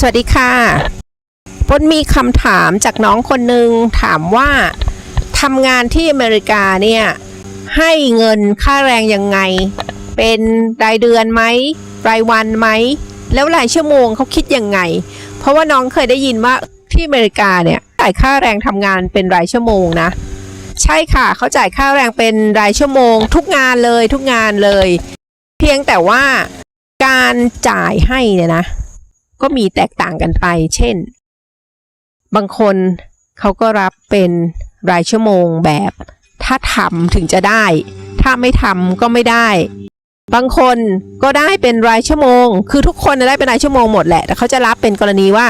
สวัสดีค่ะปนมีคำถามจากน้องคนหนึ่งถามว่าทำงานที่อเมริกาเนี่ย ให้เงินค่าแรงยังไง เป็นรายเดือนไหมรายวันไหม แล้วรายชั่วโมงเขาคิดยังไง เพราะว่าน้องเคยได้ยินว่าที่อเมริกาเนี่ยจ่ายค่าแรงทำงานเป็นรายชั่วโมงนะ ใช่ค่ะเขาจ่ายค่าแรงเป็นรายชั่วโมง ทุกงานเลยทุกงานเลย เพียงแต่ว่าการจ่ายให้เนี่ยนะ ก็มีแตกต่างกันไป เช่น บางคนเขาก็รับเป็นรายชั่วโมงแบบ ถ้าทำถึงจะได้ ถ้าไม่ทำก็ไม่ได้ บางคนก็ได้เป็นรายชั่วโมง คือทุกคนได้เป็นรายชั่วโมงหมดแหละ แต่เขาจะรับเป็นกรณีว่า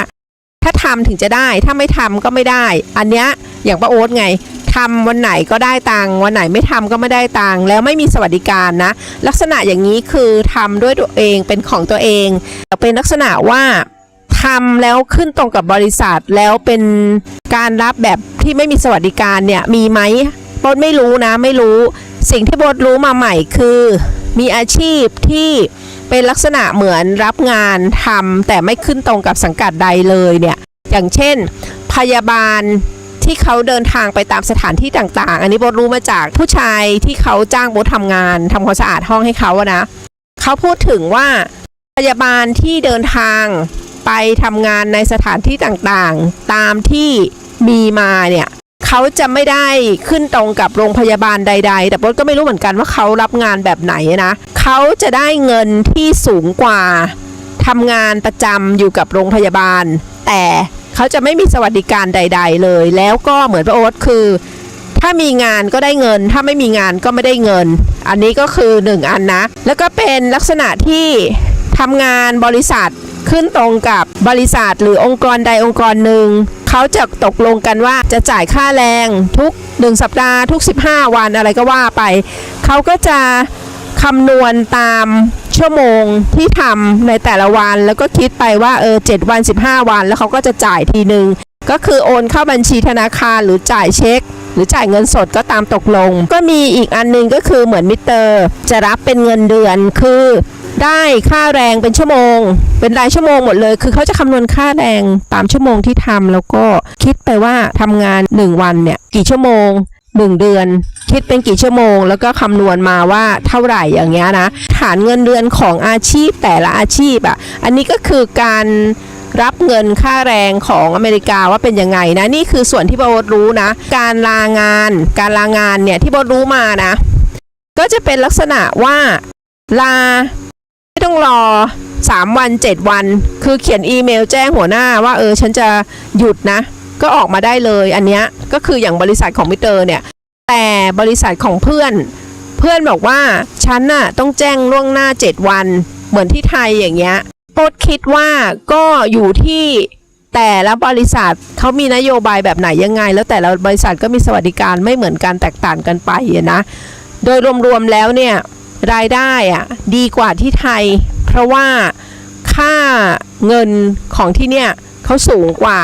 ถ้าทำถึงจะได้ ถ้าไม่ทำก็ไม่ได้ อันเนี้ยอย่างป้าโอ๊ตไง ทำวันไหนก็ได้ตังค์วันไหนไม่ทำก็ไม่ได้ตังค์แล้วไม่มีสวัสดิการนะ ลักษณะอย่างนี้คือทำด้วยตัวเองเป็นของตัวเองแต่เป็นลักษณะว่าทำแล้วขึ้นตรงกับบริษัทแล้วเป็นการรับแบบที่ไม่มีสวัสดิการเนี่ยมีไหมโบดไม่รู้นะไม่รู้ สิ่งที่โบดรู้มาใหม่คือ มีอาชีพที่เป็นลักษณะเหมือนรับงานทำแต่ไม่ขึ้นตรงกับสังกัดใดเลยเนี่ยอย่างเช่น พยาบาล ที่เขาเดินทางไปตามสถานที่ต่างๆ อันนี้โบรู้มาจากผู้ชายที่เขาจ้างโบททำงานทำความสะอาดห้องให้เขาอะนะเขาพูดถึงว่าพยาบาลที่เดินทางไปทำงานในสถานที่ต่างๆ ตามที่มีมาเนี่ยเขาจะไม่ได้ขึ้นตรงกับโรงพยาบาลใด ๆ แต่โบทก็ไม่รู้เหมือนกันว่าเขารับงานแบบไหนนะเขาจะได้เงินที่สูงกว่าทำงานประจำอยู่กับโรงพยาบาล แต่ เขาจะไม่มีสวัสดิการใด ๆ เลย แล้วก็เหมือนพระโอ๊ตคือ ถ้ามีงานก็ได้เงิน ถ้าไม่มีงานก็ไม่ได้เงิน อันนี้ก็คือหนึ่งอันนะ แล้วก็เป็นลักษณะที่ทำงานบริษัทขึ้นตรงกับบริษัทหรือองค์กรใดองค์กรหนึ่งเขาจะตกลงกันว่าจะจ่ายค่าแรงทุก 1 สัปดาห์ทุก 15 วันอะไรก็ว่าไป เขาก็จะคำนวณตาม ชั่วโมงที่ทำในแต่ละวัน แล้วก็คิดไปว่าเออ7วัน 15 วัน แล้วเขาก็จะจ่ายทีหนึ่งก็คือโอนเข้าบัญชีธนาคารหรือจ่ายเช็ค หรือจ่ายเงินสดก็ตามตกลง ก็มีอีกอันหนึงก็คือเหมือนมิเตอร์ จะรับเป็นเงินเดือนคือได้ค่าแรงเป็นชั่วโมง เป็นรายชั่วโมงหมดเลย คือเขาจะคำนวณค่าแรงตามชั่วโมงที่ทำแล้วก็คิดไปว่าทำงาน 1 วันเนี่ยกี่ชั่วโมง 1เดือน คิดเป็นกี่ชั่วโมง แล้วก็คำนวณมาว่าเท่าไหร่อย่างเงี้ยนะ ฐานเงินเดือนของอาชีพแต่ละอาชีพอะ อันนี้ก็คือการรับเงินค่าแรงของอเมริกาว่าเป็นยังไงนะ นี่คือส่วนที่โบทรู้นะ การลางาน การลางานเนี่ยที่โบทรู้มานะ ก็จะเป็นลักษณะว่าลาไม่ต้องรอ 3 วัน 7 วัน คือเขียนอีเมลแจ้งหัวหน้าว่าเออฉันจะหยุดนะ ก็ออกมาได้เลยอันเนี้ยก็คืออย่างบริษัทของมิเตอร์เนี่ยแต่บริษัทของเพื่อนเพื่อนบอกว่าฉันน่ะต้องแจ้งล่วงหน้า 7 วัน เหมือนที่ไทยอย่างเงี้ยโปดคิดว่าก็อยู่ที่แต่ละบริษัทเขามีนโยบายแบบไหนยังไง แล้วแต่ละบริษัทก็มีสวัสดิการไม่เหมือนกันแตกต่างกันไปนะ โดยรวมๆแล้วเนี่ยรายได้อะดีกว่าที่ไทย เพราะว่าค่าเงินของที่เนี่ยเขาสูงกว่า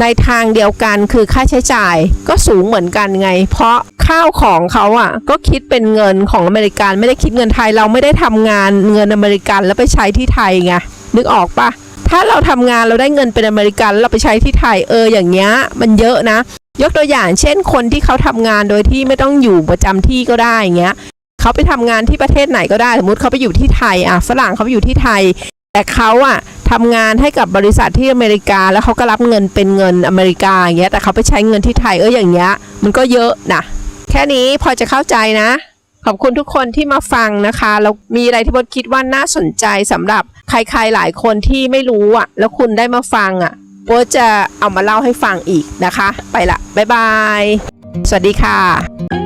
ในทางเดียวกันคือค่าใช้จ่ายก็สูงเหมือนกันไง เพราะข้าวของเขาอะ ก็คิดเป็นเงินของอเมริกันไม่ได้คิดเงินไทยเราไม่ได้ทำงานเงินอเมริกันแล้วไปใช้ที่ไทยไงนึกออกปะถ้าเราทำงานเราได้เงินเป็นอเมริกันแล้วเราไปใช้ที่ไทยเอออย่างเงี้ยมันเยอะนะ ยกตัวอย่างเช่นคนที่เขาทำงานโดยที่ไม่ต้องอยู่ประจำที่ก็ได้อย่างเงี้ยเขาไปทำงานที่ประเทศไหนก็ได้สมมติเขาไปอยู่ที่ไทยอะฝรั่งเขาไปอยู่ที่ไทย แต่เขาอะ ทำงานให้กับบริษัทที่อเมริกา แล้วเขาก็รับเงินเป็นเงินอเมริกาอย่างเงี้ยแต่เขาไปใช้เงินที่ไทยเอออย่างเงี้ยมันก็เยอะนะแค่นี้พอจะเข้าใจนะ ขอบคุณทุกคนที่มาฟังนะคะแล้วมีอะไรที่บดคิดว่าน่าสนใจสำหรับใครๆหลายคนที่ไม่รู้อะ แล้วคุณได้มาฟังอะโบทจะเอามาเล่าให้ฟังอีกนะคะ ไปละบ๊ายบาย สวัสดีค่ะ